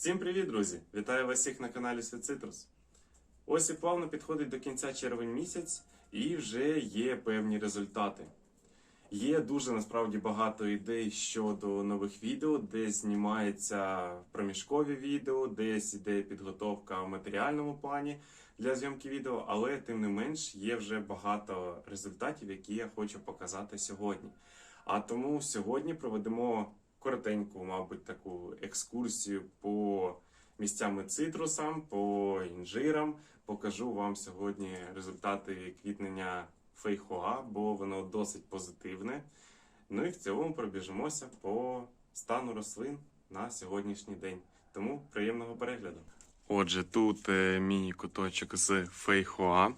Всім привіт, друзі! Вітаю вас всіх на каналі Світ Цитрус. Ось і плавно підходить до кінця червень місяць, і вже є певні результати. Є дуже насправді багато ідей щодо нових відео, де знімається проміжкові відео, десь іде підготовка в матеріальному плані для зйомки відео, але тим не менш є вже багато результатів, які я хочу показати сьогодні. А тому сьогодні проведемо коротеньку, мабуть, таку екскурсію по місцям і цитрусам, по інжирам. Покажу вам сьогодні результати квітнення фейхоа, бо воно досить позитивне. Ну і в цілому пробіжимося по стану рослин на сьогоднішній день. Тому приємного перегляду. Отже, тут е, міні-куточок з фейхоа.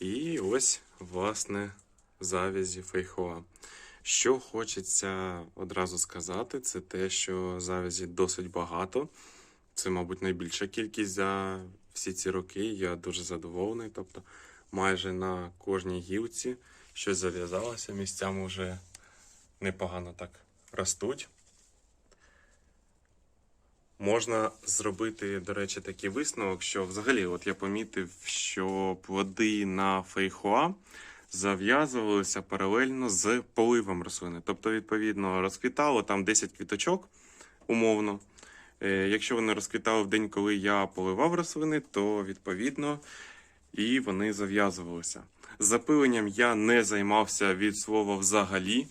І ось, власне, завязі фейхоа. Що хочеться одразу сказати, це те, що завязі досить багато. Це, мабуть, найбільша кількість за всі ці роки. Я дуже задоволений. Тобто, майже на кожній гілці щось зав'язалося, місцями вже непогано так ростуть. Можна зробити, до речі, такий висновок, що взагалі, от я помітив, що плоди на фейхоа зав'язувалися паралельно з поливом рослини. Тобто, відповідно, розквітало там 10 квіточок, умовно. Е, Якщо вони розквітали в день, коли я поливав рослини, то відповідно і вони зав'язувалися. Запиленням я не займався від слова взагалі.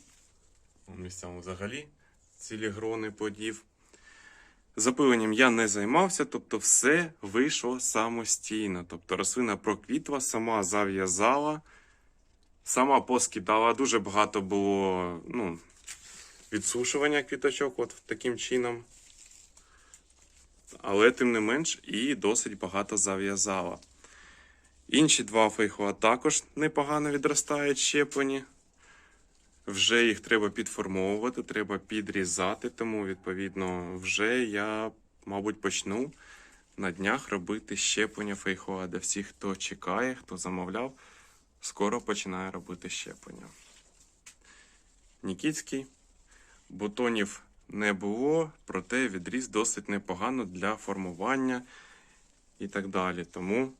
Місцями взагалі цілі грони плодів. Запиленням я не займався, тобто все вийшло самостійно. Тобто рослина проквітла, сама зав'язала, сама поскидала. Дуже багато було ну, відсушування квіточок от таким чином. Але тим не менш і досить багато зав'язала. Інші два фейхоа також непогано відростають щеплені. Вже їх треба підформовувати, треба підрізати, тому, відповідно, вже я, мабуть, почну на днях робити щеплення фейхоа. Для всіх, хто чекає, хто замовляв, скоро починає робити щеплення. Нікітський. Бутонів не було, проте відріз досить непогано для формування і так далі. Тому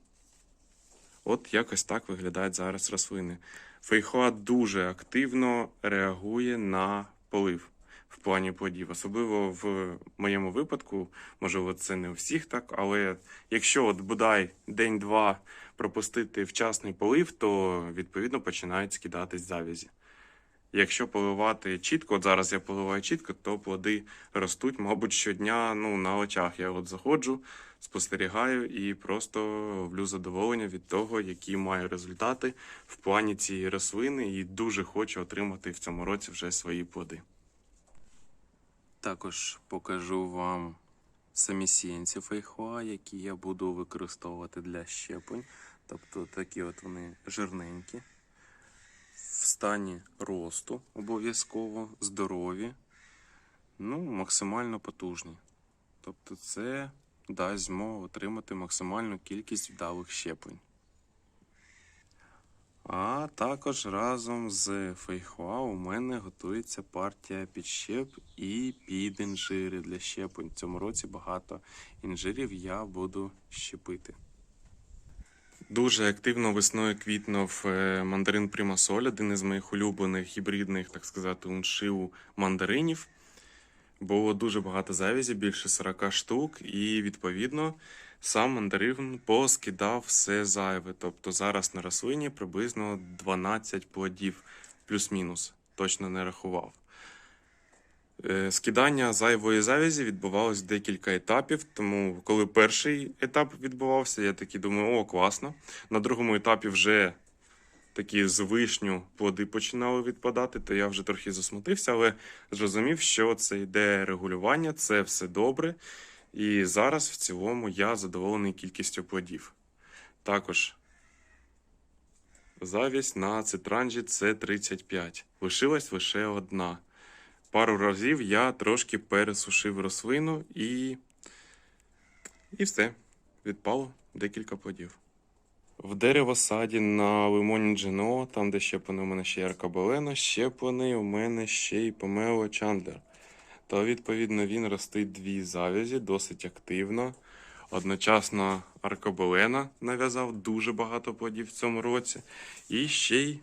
от якось так виглядають зараз рослини. Фейхоа дуже активно реагує на полив в плані плодів. Особливо в моєму випадку, можливо, це не у всіх так, але якщо от бодай день-два пропустити вчасний полив, то відповідно починають скидатись завязі. Якщо поливати чітко, от зараз я поливаю чітко, то плоди ростуть, мабуть, щодня ну, на очах. Я от заходжу, спостерігаю і просто влю задоволення від того, які маю результати в плані цієї рослини, і дуже хочу отримати в цьому році вже свої плоди. Також покажу вам самі сіянці фейхоа, які я буду використовувати для щеплень. Тобто такі от вони жирненькі в стані росту обов'язково, здорові, ну, максимально потужні. Тобто, це дасть змогу отримати максимальну кількість вдалих щеплень. А також разом з фейхоа у мене готується партія підщеп і під інжири для щеплень. Цьому році багато інжирів я буду щепити. Дуже активно весною квітнув е, мандарин Примасоль, один із моїх улюблених гібридних, так сказати, уншиву мандаринів. Було дуже багато завязі, більше 40 штук, і відповідно сам мандарин поскидав все зайве. Тобто зараз на рослині приблизно 12 плодів, плюс-мінус, точно не рахував. Е, Скидання зайвої завязі відбувалось декілька етапів. Тому, коли перший етап відбувався, я такий думаю, о, класно. На другому етапі вже такі з вишню плоди починали відпадати, то я вже трохи засмутився, але зрозумів, що це йде регулювання, це все добре. І зараз в цілому я задоволений кількістю плодів. Також завість на цитранжі це 35. Лишилась лише одна. Пару разів я трошки пересушив рослину і. І все. Відпало декілька плодів. В деревосаді на лимоні Джено, там, де щеплений у мене ще є аркабелена, щеплений у мене ще й помело Чандлер. то відповідно він ростить дві завязі досить активно. Одночасно аркобелена нав'язав дуже багато плодів в цьому році. І ще й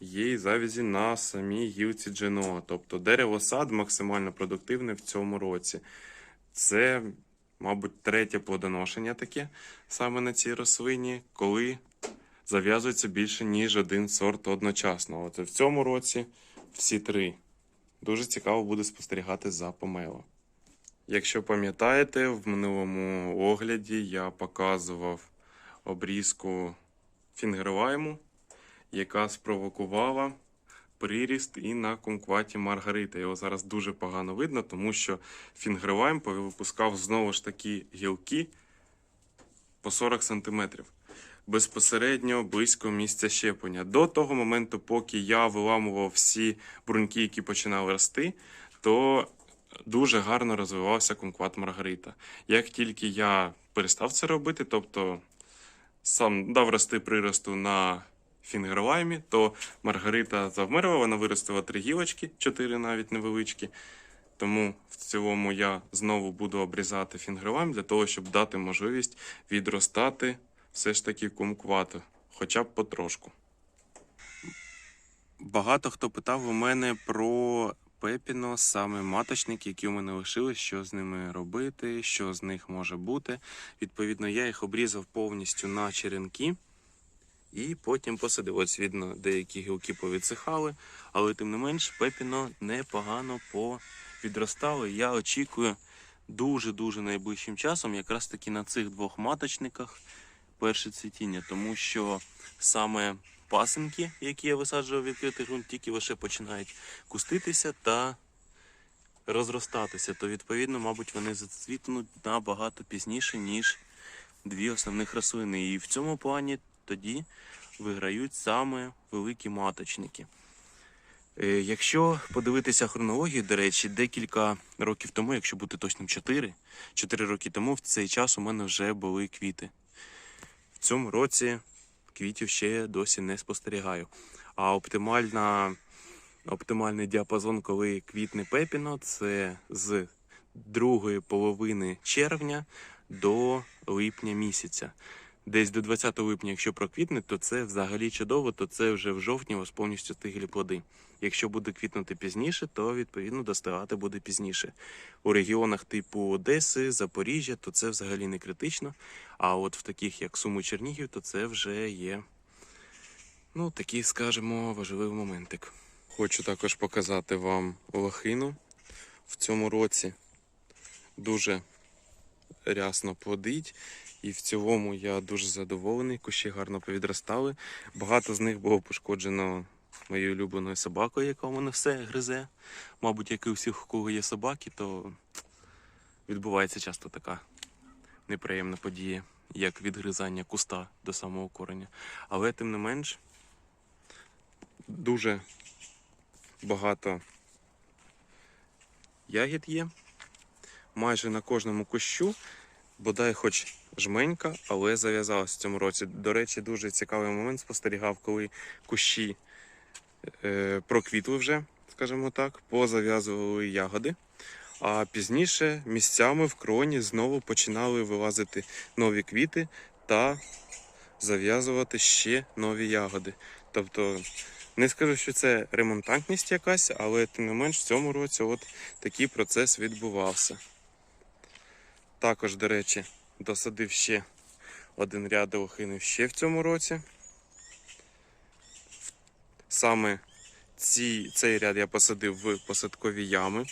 є й завязі на самій гілці Дженоа. Тобто дерево сад максимально продуктивне в цьому році. Це, мабуть, третє плодоношення таке саме на цій рослині, коли зав'язується більше, ніж один сорт одночасно. От в цьому році всі три. Дуже цікаво буде спостерігати за помело. Якщо пам'ятаєте, в минулому огляді я показував обрізку фінгерлайму, яка спровокувала приріст і на кумкваті Маргарита. Його зараз дуже погано видно, тому що фінгерлайм випускав знову ж таки гілки по 40 см. Безпосередньо близько місця щеплення. До того моменту, поки я виламував всі бруньки, які починали рости, то дуже гарно розвивався кумкват Маргарита. Як тільки я перестав це робити, тобто сам дав рости приросту на фінгерлаймі, то Маргарита завмерла, вона виростила три гілочки, чотири навіть невеличкі. Тому в цілому я знову буду обрізати фінгерлайм для того, щоб дати можливість відростати все ж таки кумквату, хоча б потрошку. Багато хто питав у мене про пепіно, саме маточники, які у мене лишились, що з ними робити, що з них може бути. Відповідно, я їх обрізав повністю на черенки і потім посадив. Ось видно, деякі гілки повідсихали, але тим не менш пепіно непогано повідростало. Я очікую дуже-дуже найближчим часом, якраз таки на цих двох маточниках перше цвітіння, тому що саме пасинки, які я висаджував відкритий ґрунт, тільки лише починають куститися та розростатися, то відповідно, мабуть, вони зацвітнуть набагато пізніше, ніж дві основних рослини. І в цьому плані тоді виграють саме великі маточники. Е, Якщо подивитися хронологію, до речі, декілька років тому, якщо бути точним 4, 4 роки тому в цей час у мене вже були квіти. В цьому році квітів ще досі не спостерігаю. А оптимальна, оптимальний діапазон, коли квітне пепіно, це з другої половини червня до липня місяця. Десь до 20 липня, якщо проквітне, то це взагалі чудово, то це вже в жовтні у вас повністю стиглі плоди. Якщо буде квітнути пізніше, то відповідно доставати буде пізніше. У регіонах типу Одеси, Запоріжжя, то це взагалі не критично. А от в таких як Суми Чернігів, то це вже є ну, такий, скажімо, важливий моментик. Хочу також показати вам лохину в цьому році. Дуже рясно плодить. І в цілому я дуже задоволений. Кущі гарно повідростали. Багато з них було пошкоджено моєю улюбленою собакою, яка у мене все гризе. Мабуть, як і у всіх, у кого є собаки, то відбувається часто така неприємна подія, як відгризання куста до самого кореня. Але тим не менш, дуже багато ягід є. Майже на кожному кущу, бодай хоч жменька, але зав'язалась в цьому році. До речі, дуже цікавий момент спостерігав, коли кущі е, проквітли вже, скажімо так, позав'язували ягоди. А пізніше місцями в кроні знову починали вилазити нові квіти та зав'язувати ще нові ягоди. Тобто, не скажу, що це ремонтантність якась, але тим не менш в цьому році от такий процес відбувався. Також, до речі, досадив ще один ряд лохини ще в цьому році. Саме ці, цей ряд я посадив в посадкові ями.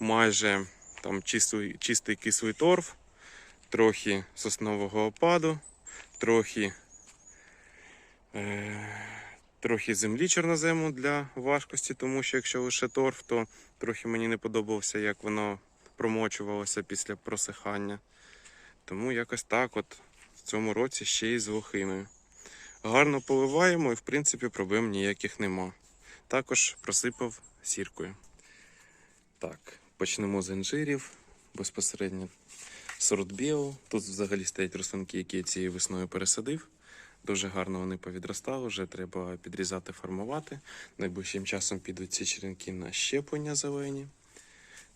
Майже там чистий, чистий кислий торф, трохи соснового опаду, трохи, е, трохи землі чорнозему для важкості, тому що якщо лише торф, то трохи мені не подобалося, як воно промочувалося після просихання. Тому якось так от в цьому році ще й з лохиною. Гарно поливаємо і в принципі проблем ніяких нема. Також просипав сіркою. Так, почнемо з інжирів. Безпосередньо сорт біо. Тут взагалі стоять рослинки, які я цією весною пересадив. Дуже гарно вони повідростали, вже треба підрізати, формувати. Найближчим часом підуть ці черенки на щеплення зелені.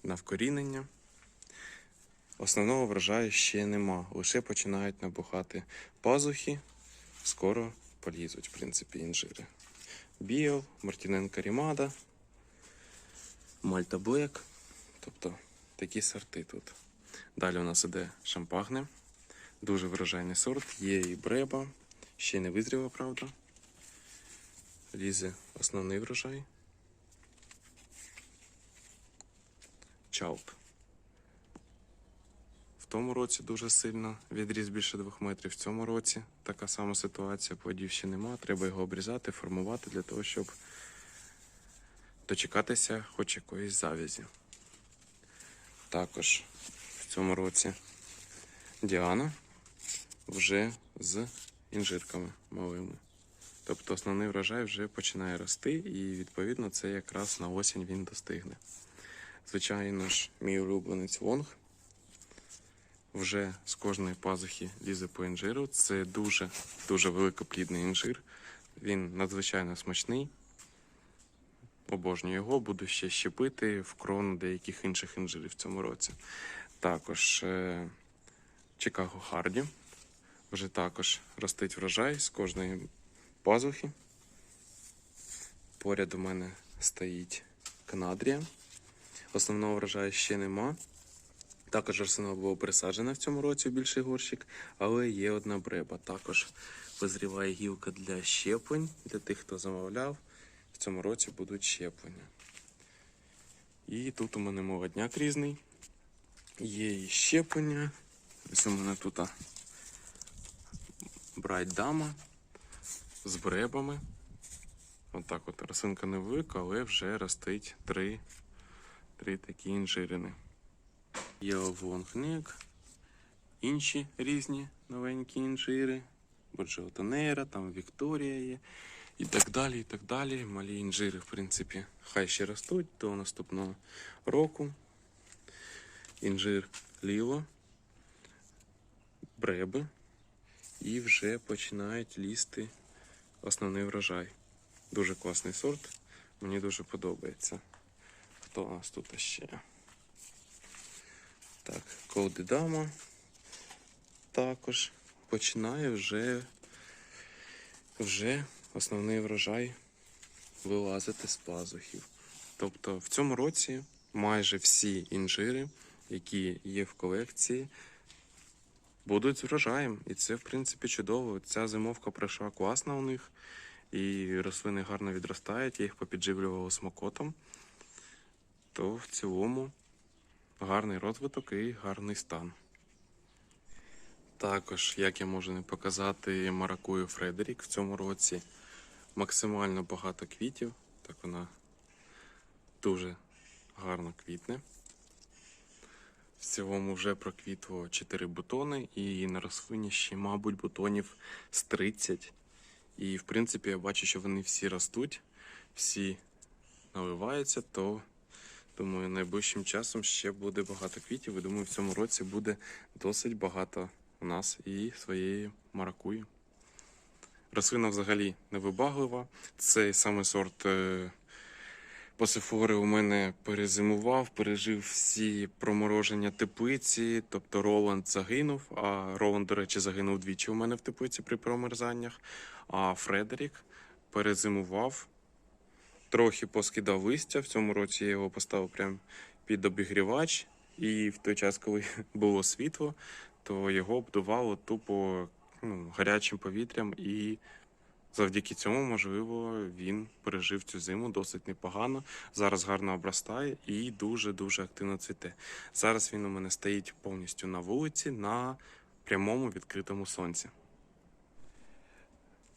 На вкорінення. Основного врожаю ще нема, лише починають набухати пазухи, скоро полізуть, в принципі, інжири. Біл, Мартіненка Рімада, Мальта Блек. Тобто такі сорти тут. Далі у нас іде шампагне. Дуже врожайний сорт. Є і бреба. Ще не визріла, правда. Лізе основний врожай. Чалп. В тому році дуже сильно відріс більше двох метрів. В цьому році така сама ситуація, плодів ще нема. Треба його обрізати, формувати для того, щоб дочекатися хоч якоїсь завязі. Також в цьому році Діана вже з інжирками малими. Тобто основний врожай вже починає рости, і відповідно це якраз на осінь він достигне. Звичайно ж, мій улюбленець Вонг вже з кожної пазухи лізе по інжиру. Це дуже дуже великоплідний інжир. Він надзвичайно смачний. Обожнюю його, буду ще щепити в крону деяких інших інжирів в цьому році. Також е, Чикаго Харді. Вже також ростить врожай з кожної пазухи. Поряд у мене стоїть Канадрія. Основного врожаю ще нема. Також арсенал було пересаджено в цьому році в більший горщик, але є одна бреба. Також визріває гілка для щеплень. Для тих, хто замовляв, в цьому році будуть щеплення. І тут у мене молодняк різний. Є і щеплення. Ось у мене тут брайт дама з бребами. Отак от росинка невелика, але вже ростить три, три такі інжирини. Є Вонкнек, інші різні новенькі інжири. Боджотонера, там Вікторія є. І так далі, і так далі. Малі інжири, в принципі, хай ще ростуть до наступного року. Інжир Ліло, бреби. І вже починають лізти основний врожай. Дуже класний сорт. Мені дуже подобається. Хто у нас тут ще? Так, Колдидама також починає вже, вже основний врожай вилазити з пазухів. Тобто в цьому році майже всі інжири, які є в колекції, будуть з врожаєм. І це, в принципі, чудово. Ця зимовка пройшла класно у них, і рослини гарно відростають, я їх попідживлював смокотом. То в цілому гарний розвиток і гарний стан. Також, як я можу не показати, маракую Фредерік в цьому році максимально багато квітів, так вона дуже гарно квітне. В цілому вже проквітло 4 бутони, і на рослині ще, мабуть, бутонів з 30. І в принципі я бачу, що вони всі ростуть, всі наливаються, то думаю, найближчим часом ще буде багато квітів. І думаю, в цьому році буде досить багато у нас і своєї маракуї. Рослина взагалі невибаглива. Цей саме сорт е, Пасифори у мене перезимував, пережив всі промороження теплиці, тобто Роланд загинув. А Роланд, до речі, загинув двічі у мене в теплиці при промерзаннях. А Фредерік перезимував, трохи поскидав листя. В цьому році я його поставив прямо під обігрівач. І в той час, коли було світло, то його обдувало тупо ну, гарячим повітрям і Завдяки цьому, можливо, він пережив цю зиму досить непогано. Зараз гарно обростає і дуже-дуже активно цвіте. Зараз він у мене стоїть повністю на вулиці на прямому відкритому сонці.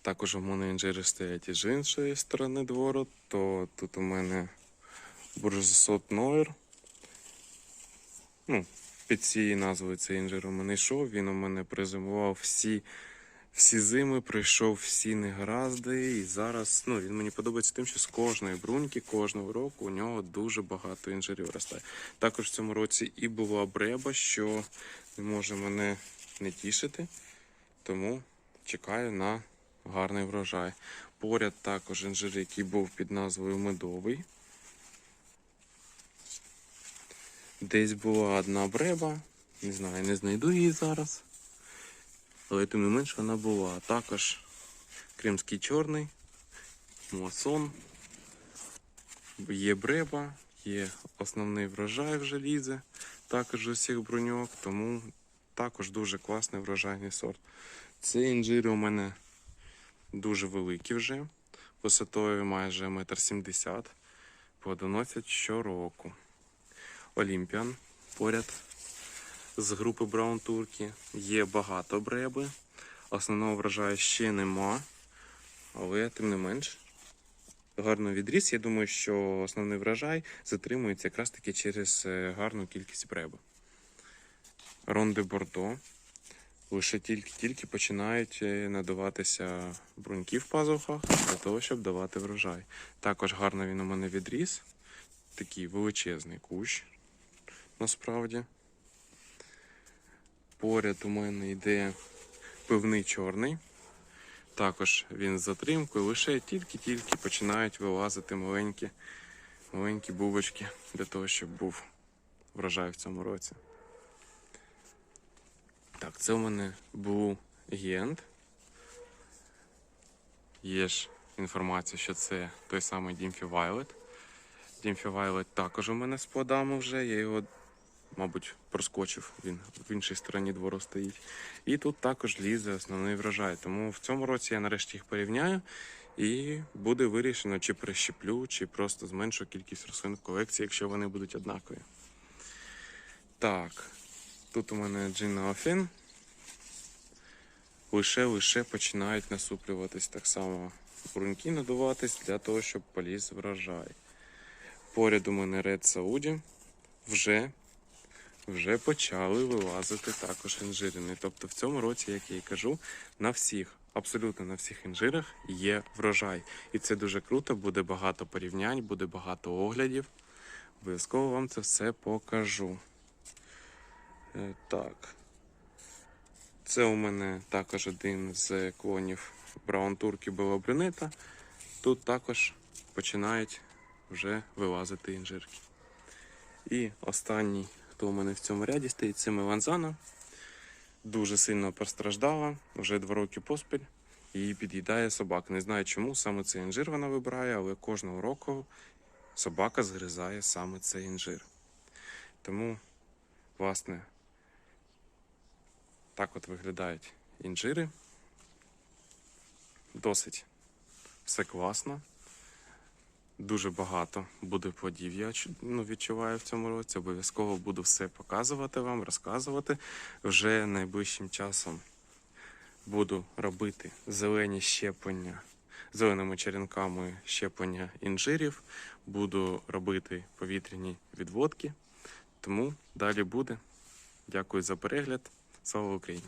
Також у мене інжири стоять з іншої сторони двору, то тут у мене буржесот Нойер. Ну, під цією назвою цей інжир у мене йшов. Він у мене призимував всі всі зими пройшов всі негаразди, і зараз ну, він мені подобається тим, що з кожної бруньки, кожного року у нього дуже багато інжирів ростає. Також в цьому році і була бреба, що не може мене не тішити, тому чекаю на гарний врожай. Поряд також інжир, який був під назвою медовий. Десь була одна бреба, не знаю, не знайду її зараз. Але тим не менш вона була. Також кримський чорний, муасон, є бреба, є основний врожай в желізі, також з усіх бруньок, тому також дуже класний врожайний сорт. Ці інжири у мене дуже великі вже, висотою майже 1,70 м, плодоносять щороку. Олімпіан поряд з групи Браун Туркі. Є багато бреби. Основного врожаю ще нема, але тим не менш. Гарно відріс. Я думаю, що основний врожай затримується якраз таки через е, гарну кількість бреби. Ронде Бордо. Лише тільки-тільки починають е, надаватися бруньки в пазухах для того, щоб давати врожай. Також гарно він у мене відріс. Такий величезний кущ насправді. Поряд у мене йде пивний чорний. Також він з затримкою, лише тільки-тільки починають вилазити маленькі, маленькі бубочки для того, щоб був врожай в цьому році. Так, це у мене був гієнт. Є ж інформація, що це той самий Дімфі Вайлет. Дімфі Вайлет також у мене з плодами вже. Я його, мабуть, проскочив. Він в іншій стороні двору стоїть. І тут також лізе основний врожай. Тому в цьому році я нарешті їх порівняю. І буде вирішено, чи прищеплю, чи просто зменшу кількість рослин в колекції, якщо вони будуть однакові. Так, тут у мене Джинаофін. Лише-лише починають насуплюватись так само бруньки надуватись для того, щоб поліз врожай. Поряд у мене Red Saudi вже, вже почали вилазити також інжирини. Тобто в цьому році, як я і кажу, на всіх, абсолютно на всіх інжирах є врожай. І це дуже круто, буде багато порівнянь, буде багато оглядів. Обов'язково вам це все покажу. Е, Так. Це у мене також один з клонів Браун Турки Белобрюнета. Тут також починають вже вилазити інжирки. І останній, хто у мене в цьому ряді стоїть, це Меланзана. Дуже сильно постраждала, вже два роки поспіль. Її під'їдає собака. Не знаю чому саме цей інжир вона вибирає, але кожного року собака згризає саме цей інжир. Тому, власне, так от виглядають інжири. Досить все класно. Дуже багато буде плодів, я ну, відчуваю в цьому році. Обов'язково буду все показувати вам, розказувати. Вже найближчим часом буду робити зелені щеплення, зеленими черенками щеплення інжирів. Буду робити повітряні відводки. Тому далі буде. Дякую за перегляд. Слава Україні!